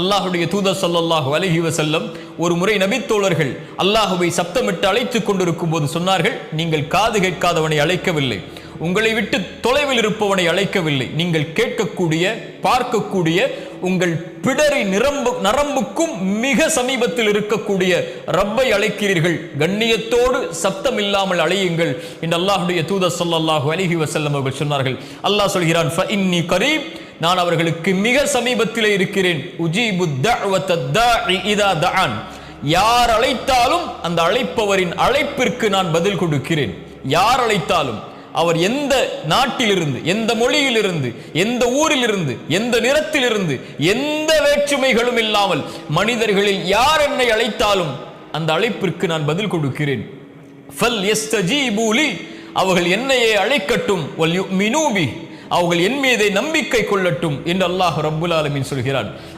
அல்லாஹுடைய தூதர் ஸல்லல்லாஹு அலஹி வசல்லம் ஒரு முறை நபித்தோழர்கள் அல்லாஹுவை சப்தமிட்டு அழைத்துக் கொண்டிருக்கும் போது சொன்னார்கள் நீங்கள் காது கேட்காதவனை அழைக்கவில்லை. உங்களை விட்டு தொலைவில் இருப்பவனை அழைக்கவில்லை. நீங்கள் கேட்கக்கூடிய பார்க்கக்கூடிய உங்கள் பிடரி நிரம்பு நரம்புக்கும் மிக சமீபத்தில் இருக்கக்கூடிய ரப்பை அழைக்கிறீர்கள். கண்ணியத்தோடு சப்தம் இல்லாமல் அழையுங்கள். என்று அல்லாஹுடைய தூதர் ஸல்லல்லாஹு அலைஹி வசல்லம் அவர்கள் சொன்னார்கள். அல்லாஹ் சொல்கிறான் நான் அவர்களுக்கு மிக சமீபத்தில் இருக்கிறேன். யார் அழைத்தாலும் அந்த அழைப்பவரின் அழைப்பிற்கு நான் பதில் கொடுக்கிறேன். யார் அழைத்தாலும். அவர் எந்த நாட்டிலிருந்து எந்த மொழியிலிருந்து எந்த ஊரிலிருந்து எந்த நிறத்திலிருந்து எந்த வேற்றுமைகளும் இல்லாமல் மனிதர்களில் யார் என்னை அழைத்தாலும் அந்த அழைப்பிற்கு நான் பதில் கொடுக்கிறேன். ஃபல் யஸ்தஜீபு பூலி அவர்கள் என்னையே அழைக்கட்டும். ஒல் யுமினூ அவர்கள் என் மீதை நம்பிக்கை கொள்ளட்டும் என்று அல்லாஹ் ரப்புல் ஆலமின் சொல்கிறான்.